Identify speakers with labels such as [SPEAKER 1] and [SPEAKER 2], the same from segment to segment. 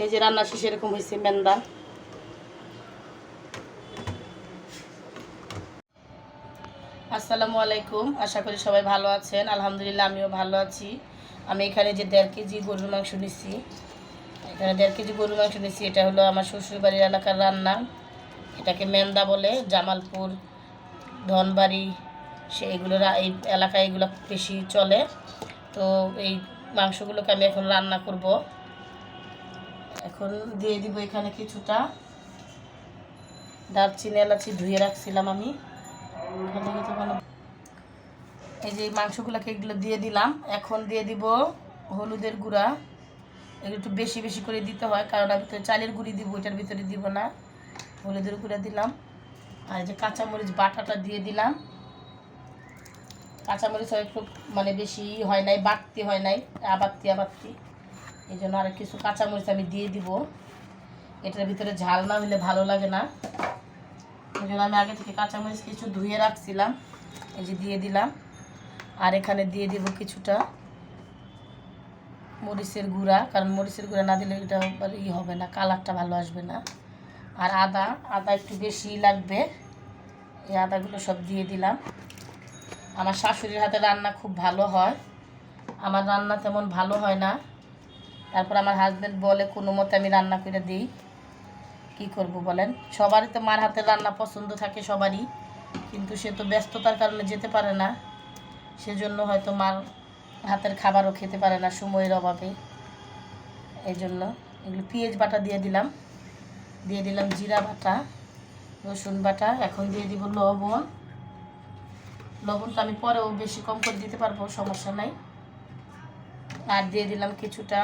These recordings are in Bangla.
[SPEAKER 1] এই যে রান্না শেষে এরকম হয়েছে, মেন্দা। আসসালামু আলাইকুম, আশা করি সবাই ভালো আছেন। আলহামদুলিল্লাহ, আমিও ভালো আছি। আমি এখানে যে দেড় কেজি গরুর মাংস নিচ্ছি এখানে দেড় কেজি গরুর মাংস নিচ্ছি এটা হলো আমার শ্বশুরবাড়ির এলাকার রান্না। এটাকে মেন্দা বলে, জামালপুর, ধনবাড়ি, সে এগুলো এই এলাকায় এগুলো বেশি চলে। তো এই মাংসগুলোকে আমি এখন রান্না করব। এখন দিয়ে দিব এখানে কিছুটা। দারচিনি, এলাচি ধুয়ে রাখছিলাম আমি। এই যে মাংসগুলোকে এগুলো দিয়ে দিলাম। এখন দিয়ে দিব হলুদের গুঁড়া। এগুলো একটু বেশি বেশি করে দিতে হয়, কারণ আমি তো চালের গুঁড়ি দিব, ওইটার ভিতরে দিব না। হলুদের গুঁড়া দিলাম। আর এই যে কাঁচামরিচ বাটাটা দিয়ে দিলাম। কাঁচামরিচ হয় একটু মানে বেশি হয় নাই, বাড়তি হয় নাই, আবাত্তি আবাত্তি। এই জন্য আর কিছু কাঁচামরিচ আমি দিয়ে দিব। এটার ভিতরে ঝাল না হলে ভালো লাগে না। এই জন্য আমি আগে থেকে কাঁচামরিচ কিছু ধুয়ে রাখছিলাম, এই যে দিয়ে দিলাম। আর এখানে দিয়ে দিব কিছুটা মরিচের গুঁড়া, কারণ মরিচের গুঁড়া না দিলে এটা ই হবে না, কালারটা ভালো আসবে না। আর আদা আদা একটু বেশি লাগবে। এই আদাগুলো সব দিয়ে দিলাম। আমার শাশুড়ির হাতে রান্না খুব ভালো হয়। আমার রান্না তেমন ভালো হয় না। তারপর আমার হাজব্যান্ড বলে, কোনো মতে আমি রান্না করে দিই। কি করব বলেন? সবারই তো মার হাতের রান্না পছন্দ থাকে সবারই, কিন্তু সে তো ব্যস্ততার কারণে যেতে পারে না। সেজন্য হয়তো মার হাতের খাবারও খেতে পারে না সময়ের অভাবে। এই জন্য এগুলো পেঁয়াজ বাটা দিয়ে দিলাম। দিয়ে দিলাম জিরা বাটা, রসুন বাটা, এখন দিয়ে দিব লবণ। লবণটা আমি পরেও বেশি কম করে দিতে পারব, সমস্যা নাই। আর দিয়ে দিলাম কিছুটা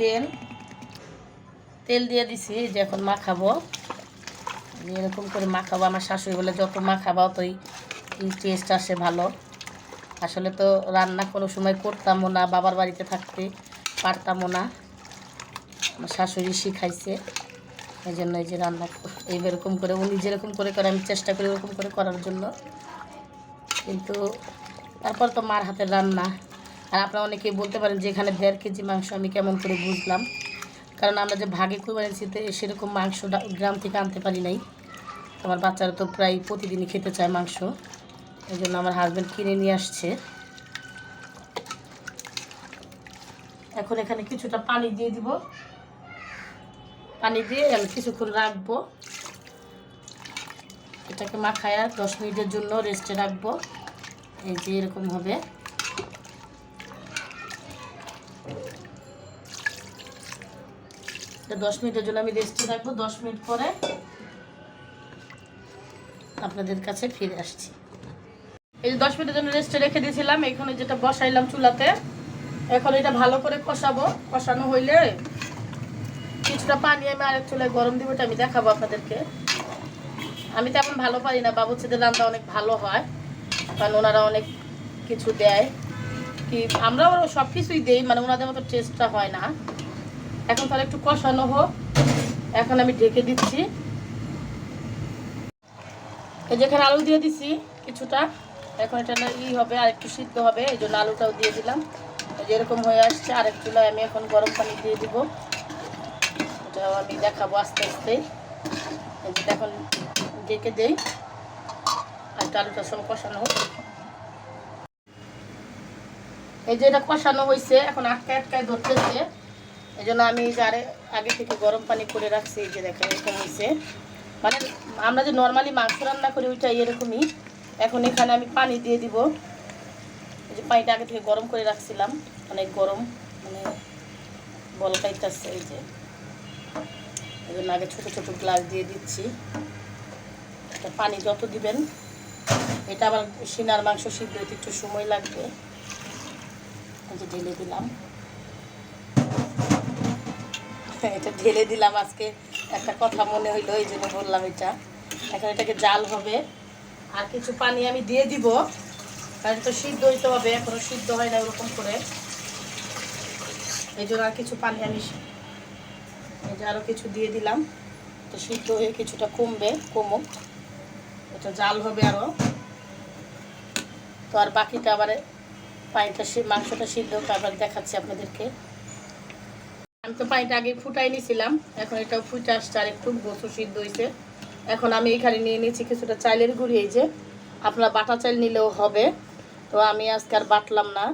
[SPEAKER 1] তেল। তেল দিয়ে দিছি যে এখন মাখাবো। আমি এরকম করে মাখাবো, আমার শাশুড়ি বলে, যত মাখাবো ততই টেস্ট আসে ভালো। আসলে তো রান্না কোনো সময় করতামও না, বাবার বাড়িতে থাকতে পারতামও না। আমার শাশুড়ি শিখাইছে, এই জন্য এই যে রান্না এই এরকম করে, উনি যেরকম করে করে, আমি চেষ্টা করি ওরকম করে করার জন্য। কিন্তু তারপর তো মার হাতের রান্না। আর আপনারা অনেকেই বলতে পারেন যে এখানে দেড় কেজি মাংস আমি কেমন করে বুঝলাম। কারণ আমরা যে ভাগে কোরবানি শীতে সেরকম মাংসটা গ্রাম থেকে আনতে পারি নাই। আমার বাচ্চারা তো প্রায় প্রতিদিনই খেতে চায় মাংস। এই জন্য আমার হাজব্যান্ড কিনে নিয়ে আসছে। এখন এখানে কিছুটা পানি দিয়ে দিব। পানি দিয়ে আমি কিছুক্ষণ রাখব। এটাকে মাখায়া দশ মিনিটের জন্য রেস্টে রাখব। এই যে এরকম হবে। এটা দশ মিনিটের জন্য আমি রেস্টে রাখব দশ মিনিট পরে আপনাদের কাছে ফিরে আসছি। এই যে দশ মিনিটের জন্য রেস্টে রেখে দিয়েছিলাম, এখানে যেটা বসাইলাম চুলাতে, এখন এটা ভালো করে কষাবো। কষানো হইলে কিছুটা পানি আমি আরেক চুলায় গরম দিব, এটা আমি দেখাবো আপনাদেরকে। আমি তেমন ভালো পারি না বাবুচিদের রান্না অনেক ভালো হয়, কারণ ওনারা অনেক কিছু দেয়। কি, আমরাও সব কিছুই দিই মানে ওনাদের মতো টেস্টটা হয় না। এখন তাহলে একটু কষানো হোক। এখন আমি ঢেকে দিচ্ছি। এই যেখানে আলু দিয়ে দিছি কিছুটা। এখন এটা ই হবে আর একটু সিদ্ধ হবে, এই জন্য আলুটাও দিয়ে দিলাম। এই যে এরকম হয়ে আসছে, আরেক চুলায় আমি এখন গরম পানি দিয়ে দিব। এটাও আমি দেখাবো আস্তে আস্তে। এখন ডেকে দেই। আর একটু আলুটা সব কষানো হোক। এই যে এটা কষানো হয়েছে এখন আটকায় আটকায় ধরতেছে। এই জন্য আমি যে আরে আগে থেকে গরম পানি করে রাখছি, এই যে দেখেন এরকম হয়েছে মানে আমরা যে নর্মালি মাংস রান্না করি ওইটা এরকমই। এখন এখানে আমি পানি দিয়ে দিব। এই যে পানিটা আগে থেকে গরম করে রাখছিলাম, অনেক গরম মানে বলকাইতেছে এই যে। এই জন্য আগে ছোটো ছোটো গ্লাস দিয়ে দিচ্ছি। পানি যত দিবেন, এটা আবার সিনার মাংস সিদ্ধ হতে একটু সময় লাগবে। ঢেলে দিলাম। এটা ঢেলে দিলাম আজকে। একটা কথা মনে হইল, এই জন্য বললাম এটা। এখন এটাকে জাল হবে। আর কিছু পানি আমি দিয়ে দিব। কারণ তো সিদ্ধ হইতে হবে, এখনও সিদ্ধ হয় না ওরকম করে। এই জন্য আর কিছু পানি আমি এই যে আরও কিছু দিয়ে দিলাম। তো সিদ্ধ হয়ে কিছুটা কমবে, কমুক। এটা জাল হবে আরও তো আর বাকিটা আবার পানিটা মাংসটা সিদ্ধ আবার দেখাচ্ছি আপনাদেরকে। আমি তো পানিটা আগে ফুটাই নিয়েছিলাম এখন এটা ফুটে আসছে আর একটু বসু সিদ্ধ হয়েছে এখন আমি এখানে নিয়ে নিয়েছি কিছুটা চাইলের গুঁড়ি, এই যে আপনারা বাটা চাল নিলেও হবে। তো আমি আজকে আর বাটলাম না,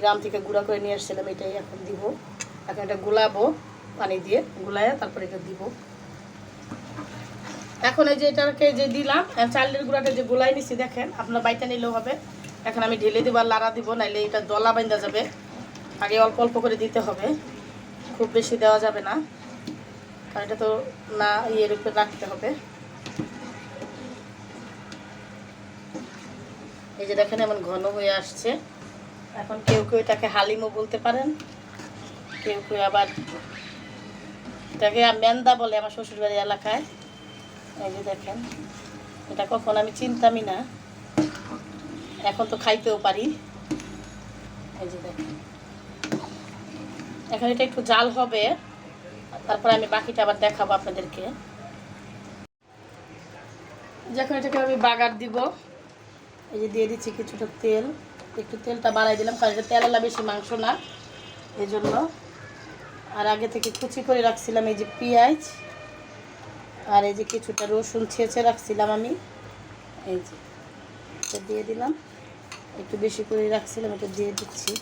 [SPEAKER 1] গ্রাম থেকে গুঁড়া করে নিয়ে আসছিলাম, এটাই এখন দিব। এখন এটা গোলাবো পানি দিয়ে, গোলায় তারপরে এটা দিব। এখন এই যে এটাকে যে দিলাম চালের গুঁড়াটা যে গুলাই নিছি, দেখেন, আপনার বাইটা নিলেও হবে। এখন আমি ঢেলে দিব আর লাড়া দিব, নাইলে এটা দলা বাইন্দা যাবে। আগে অল্প অল্প করে দিতে হবে। খুব বেশি দেওয়া যাবে না। কারণ এটা তো না ইয়ের উপরে রাখতে হবে। এই যে দেখেন এমন ঘন হয়ে আসছে। এখন কেউ কেউ এটাকে হালিমও বলতে পারেন। কেউ কেউ আবার এটাকে মেন্দা বলে আমার শ্বশুরবাড়ি এলাকায়। এই যে দেখেন, এটা কখন আমি চিনতামই না। এখন তো খাইতেও পারি। এই যে দেখেন। এখন এটা একটু জাল হবে। তারপরে আমি বাকিটা আবার দেখাবো আপনাদেরকে। যখন এটাকে আমি বাগার দিব, এই যে দিয়ে দিচ্ছি কিছুটা তেল। একটু তেলটা বাড়াই দিলাম, কারণ এটা তেলালা বেশি মাংস না এই জন্য আর আগে থেকে কুচি করে রাখছিলাম এই যে পেঁয়াজ, আর এই যে কিছুটা রসুন ছেঁচে রাখছিলাম আমি। এই যে দিয়ে দিলাম। একটু বেশি করে রাখছিলাম, এটা দিয়ে দিচ্ছি।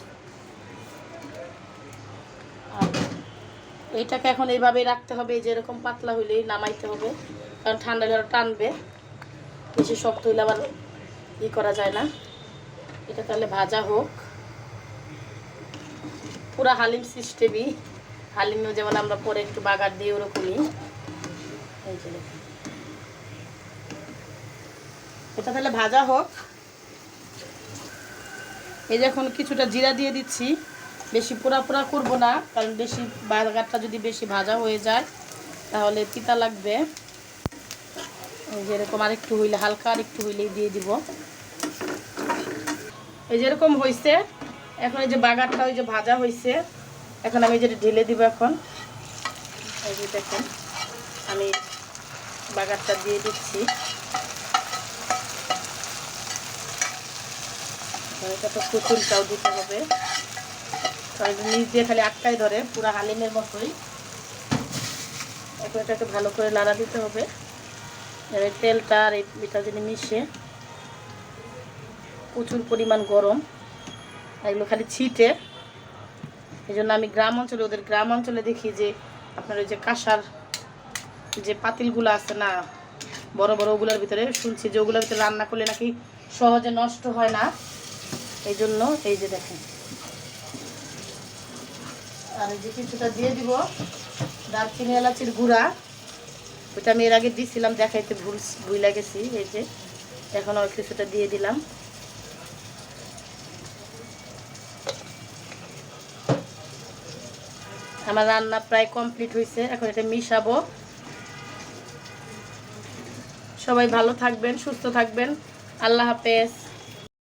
[SPEAKER 1] এইটাকে এখন এইভাবেই রাখতে হবে যে এরকম পাতলা হইলেই নামাইতে হবে, কারণ ঠান্ডা জল টানবে। বেশি শক্ত হইলে আবার ই করা যায় না। এটা তাহলে ভাজা হোক। পুরা হালিম সিস্টেমই হালিমেও যেমন আমরা পরে একটু বাগার দিয়ে ওরকমই। এটা তাহলে ভাজা হোক। এই যে এখন কিছুটা জিরা দিয়ে দিচ্ছি। বেশি পোড়া পোড়া করব না, কারণ বেশি বার্গারটা যদি বেশি ভাজা হয়ে যায়, তাহলে তিতা লাগবে। যেরকম আরেকটু হইলে, হালকা আরেকটু হইলেই দিয়ে দিব। এই যেরকম হয়েছে এখন এই যে বাগারটা ওই যে ভাজা হয়েছে এখন আমি যেটা ঢেলে দিব এখন। এই যে দেখেন, আমি বাগারটা দিয়ে দিচ্ছি। এটা তো কুচুলটাও দিতে হবে। নিচ দিয়ে খালি আটকাই ধরে, পুরো হালিমের মতোই। এখন এটাকে ভালো করে লাড়া দিতে হবে। এবার তেলটা আর এটা যদি মিশে, প্রচুর পরিমাণ গরম। এগুলো খালি ছিটে। এই জন্য আমি গ্রাম অঞ্চলে, ওদের গ্রাম অঞ্চলে দেখি যে, আপনার ওই যে কাঁসার যে পাতিলগুলো আছে না, বড় বড় ওগুলোর ভিতরে শুনছি যে ওগুলোর ভিতরে রান্না করলে নাকি সহজে নষ্ট হয় না। এই জন্য এই যে দেখেন। আর এই যে কিছুটা দিয়ে দিব দারচিনি, এলাচির গুঁড়া। ওটা আমি এর আগে দিছিলাম, দেখাইতে ভুল ভুল গেছি এই যে। এখন আর কিছুটা দিয়ে দিলাম। আমার রান্না প্রায় কমপ্লিট হয়েছে এখন এটা মিশাবো। সবাই ভালো থাকবেন, সুস্থ থাকবেন। আল্লাহ হাফেজ।